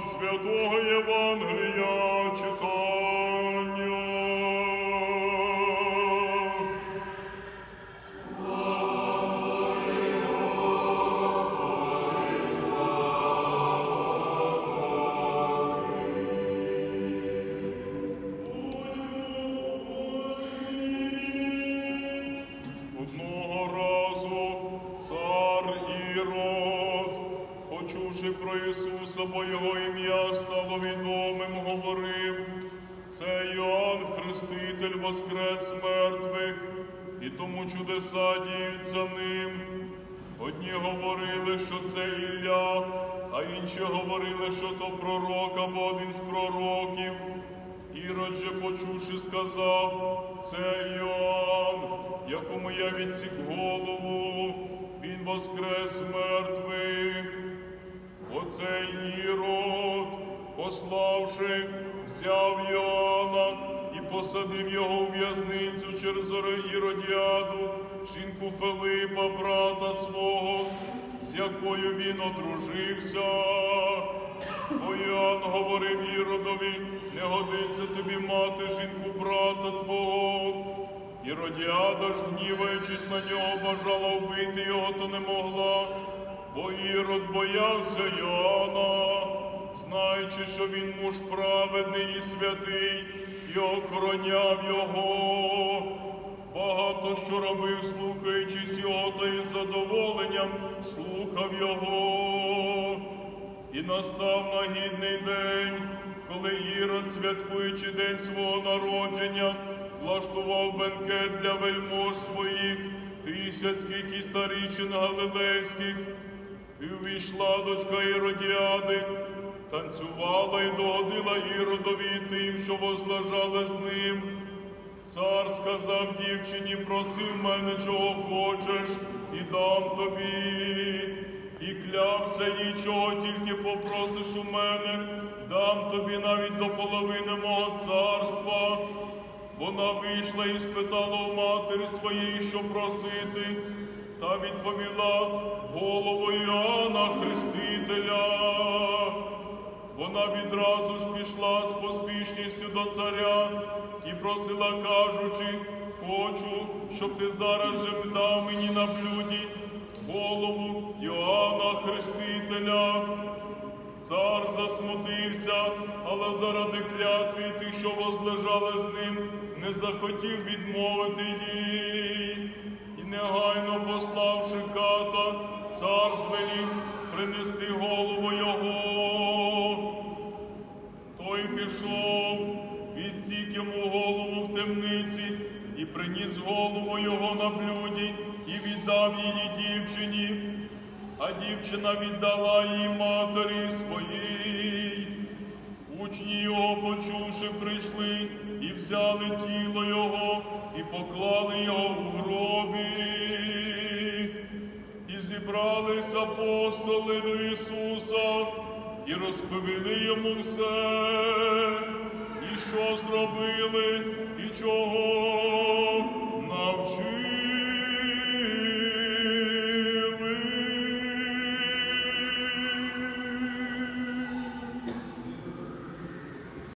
святого Євангелія читання. Одного разу цар Ірод, почувши про Ісуса, бо його ім'я стало відомим, говорив, це Йоанн Хреститель воскрес мертвих, і тому чудеса діються ним. Одні говорили, що це Ілля, а інші говорили, що то пророк або один з пророків. Ірод же, почувши, сказав, це Йоанн, якому я відсік голову, він воскрес мертвих. Оцей Ірод, пославши, взяв Йоанна і посадив його у в'язницю через Іродіаду, жінку Филипа, брата свого, з якою він одружився. Бо Іоанн говорив Іродові, не годиться тобі мати жінку брата твого. Іродіада ж, гніваючись на нього, бажала вбити його, то не могла, бо Ірод боявся Йоанна, знаючи, що він муж праведний і святий, і охороняв його. Багато що робив, слухаючись його, та із задоволенням слухав його. І настав нагідний день, коли Ірод, святкуючи день свого народження, влаштував бенкет для вельмож своїх, тисяцьких і старічин галилейських, і увійшла дочка Іродіади, танцювала і догодила Іродові тим, що возлежали з ним. Цар сказав дівчині, проси в мене, чого хочеш, і дам тобі. І клявся їй, чого тільки попросиш у мене, дам тобі навіть до половини мого царства. Вона вийшла і спитала у матері своєї, що просити, та відповіла голову Іоанна Хрестителя. Вона відразу ж пішла з поспішністю до царя і просила, кажучи, хочу, щоб ти зараз же дав мені на блюді голову Йоанна Хрестителя. Цар засмутився, але заради клятви тих, що возлежали з ним, не захотів відмовити їй. Негайно пославши ката, цар звелів принести голову його. Той пішов, відсік йому голову в темниці і приніс голову його на блюді і віддав її дівчині, а дівчина віддала її матері своїй. Учні його, почувши, прийшли і взяли тіло Його, і поклали його в гробі, і зібрались апостоли до Ісуса і розповіли йому все, і що зробили, і чого навчили.